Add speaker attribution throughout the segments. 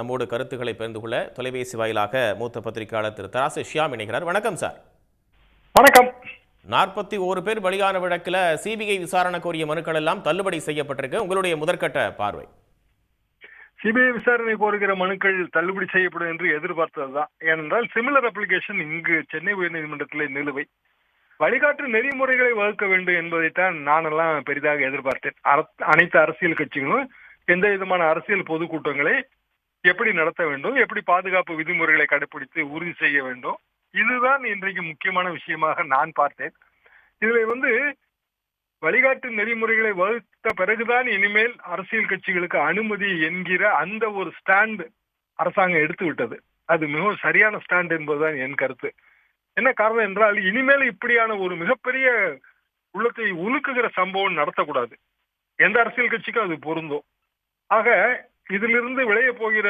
Speaker 1: நம்மோடு கருத்துக்களை பகிர்ந்து கொள்ள தொலைபேசி வாயிலாக மூத்த பத்திரிகையாளர் திரு தராசு ஷியாம் இணைகிறார். வணக்கம் சார்.
Speaker 2: வணக்கம்.
Speaker 1: நாற்பத்தி ஓரு பேர் பலியான வழக்கில் சிபிஐ விசாரணை கோரிய மனுக்கள் எல்லாம் தள்ளுபடி செய்யப்பட்டிருக்கு. உங்களுடைய முதற்கட்ட பார்வை.
Speaker 2: சிபிஐ விசாரணை கோருகிற மனுக்கள் தள்ளுபடி செய்யப்படும் என்று எதிர்பார்த்ததுதான் ஏனென்றால் சிமிலர் அப்ளிகேஷன் இங்கு சென்னை உயர்நீதிமன்றத்தில் நிலுவை. வழிகாட்டு நெறிமுறைகளை வகுக்க வேண்டும் என்பதைத்தான் நானெல்லாம் பெரிதாக எதிர்பார்த்தேன். அனைத்து அரசியல் கட்சிகளும் எந்த விதமான அரசியல் பொதுக்கூட்டங்களை எப்படி நடத்த வேண்டும் எப்படி பாதுகாப்பு விதிமுறைகளை கடைபிடித்து உறுதி செய்ய வேண்டும் இதுதான் இன்றைக்கு முக்கியமான விஷயமாக நான் பார்த்தேன். இதுல வந்து வழிகாட்டு நெறிமுறைகளை வகுத்த பிறகுதான் இனிமேல் அரசியல் கட்சிகளுக்கு அனுமதி என்கிற அந்த ஒரு ஸ்டாண்ட் அரசாங்கம் எடுத்து விட்டது. அது மிகவும் சரியான ஸ்டாண்ட் என்பதுதான் என் கருத்து. என்ன காரணம் என்றால் இனிமேல் இப்படியான ஒரு மிகப்பெரிய உள்ளத்தை உலுக்குகிற சம்பவம் நடத்தக்கூடாது. எந்த அரசியல் கட்சிக்கும் அது பொருந்தும். ஆக இதிலிருந்து விளைய போகிற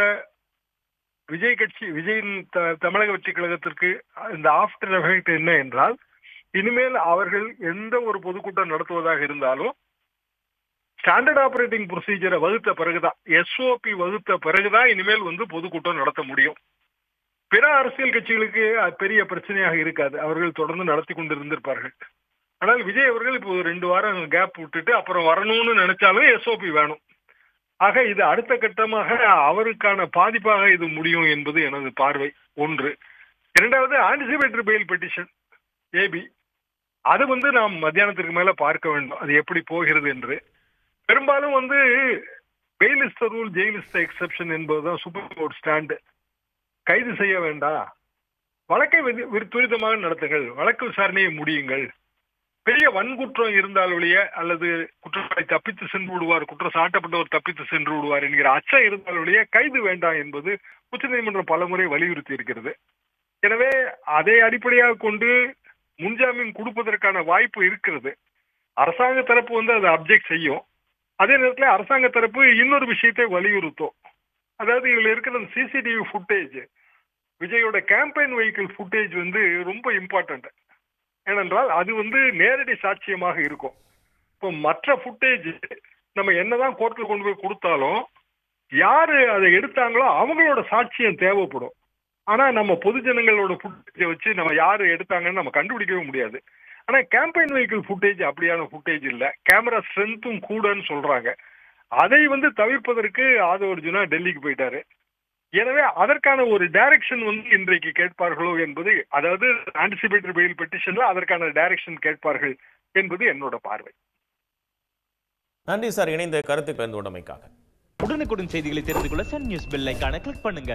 Speaker 2: விஜய் கட்சி விஜயின் த- தமிழக வெற்றி கழகத்திற்கு இந்த ஆஃப்டர் எஃபெக்ட் என்ன என்றால் இனிமேல் அவர்கள் எந்த ஒரு பொதுக்கூட்டம் நடத்துவதாக இருந்தாலும் ஸ்டாண்டர்ட் ஆபரேட்டிங் ப்ரொசீஜரை வகுத்த பிறகுதான் எஸ்ஓபி வகுத்த பிறகுதான் இனிமேல் வந்து பொதுக்கூட்டம் நடத்த முடியும். பிற அரசியல் கட்சிகளுக்கு அது பெரிய பிரச்சனையாக இருக்காது. அவர்கள் தொடர்ந்து நடத்தி கொண்டு இருந்திருப்பார்கள் ஆனால் விஜய் அவர்கள் இப்போ ஒரு ரெண்டு வாரம் கேப் விட்டுட்டு அப்புறம் வரணும்னு நினைச்சாலும் எஸ்ஓபி வேணும். ஆக இது அடுத்த கட்டமாக அவருக்கான பாதிப்பாக இது முடியும் என்பது எனது பார்வை ஒன்று. இரண்டாவது ஆன்டிசிபேட்டரி பெயில் பெட்டிஷன் ஏபி அது வந்து நாம் மத்தியானத்திற்கு மேல பார்க்க வேண்டும். அது எப்படி போகிறது என்று. பெரும்பாலும் வந்து bail is the rule jail is the exception என்பதுதான் சுப்ரீம் கோர்ட் ஸ்டாண்டு கைது செய்ய வேண்டாம். வழக்கை விதி- துரிதமாக நடத்துங்கள். வழக்கு விசாரணையை முடியுங்கள். பெரிய வன்குற்றம் இருந்தால் ஒழிய அல்லது குற்றவாளி தப்பித்து சென்று விடுவார் குற்றம் சாட்டப்பட்டவர் தப்பித்து சென்று விடுவார் என்கிற அச்சம் இருந்தால் ஒழிய கைது வேண்டாம் என்பது உச்சநீதிமன்றம் பலமுறை வலியுறுத்தி இருக்கிறது. எனவே அதை அடிப்படையாக கொண்டு முன்ஜாமீன் கொடுப்பதற்கான வாய்ப்பு இருக்கிறது. அரசாங்க தரப்பு வந்து அதை அப்ஜெக்ட் செய்யும். அதே நேரத்தில் அரசாங்க தரப்பு இன்னொரு விஷயத்தை வலியுறுத்தும். அதாவது இதுல இருக்கிற சிசிடிவி ஃபுட்டேஜ் விஜயோட கேம்பெயின் வெஹிக்கிள் ஃபுட்டேஜ் வந்து ரொம்ப இம்பார்ட்டன்ட் ஏனென்றால் அது வந்து நேரடி சாட்சியமாக இருக்கும். இப்போ மற்ற ஃபுட்டேஜ் நம்ம என்னதான் கோர்ட்டில் கொண்டு போய் கொடுத்தாலும் யாரு அதை எடுத்தாங்களோ அவங்களோட சாட்சியம் தேவைப்படும். ஆனா நம்ம பொதுஜனங்களோட ஃபுட்டேஜை வச்சு நம்ம யாரு எடுத்தாங்கன்னு நம்ம கண்டுபிடிக்கவே முடியாது. ஆனா கேம்பெயின் வெஹிக்கிள் ஃபுட்டேஜ் அப்படியான ஃபுட்டேஜ் இல்ல. கேமரா ஸ்ட்ரென்த்தும் கூடன்னு சொல்றாங்க. அதை வந்து தவிர்ப்பதற்கு ஆதவ அர்ஜுனா டெல்லிக்கு போயிட்டாரு. எனவே அதற்கான ஒரு டைரக்ஷன் வந்து இன்றைக்கு கேட்பார்களோ என்பது அதாவது ஆன்டிசிபேட்டரி பெயில் பெட்டிஷன்ல அதற்கான டைரக்ஷன் கேட்பார்கள் என்பது என்னோட பார்வை.
Speaker 1: நன்றி சார். இணைந்த கருத்து பகிர்ந்து கொண்டமைக்காக
Speaker 3: உடனுக்குடன் செய்திகளை தெரிந்து கொள்ள சன் நியூஸ் பெல் ஐகானை கிளிக் பண்ணுங்க.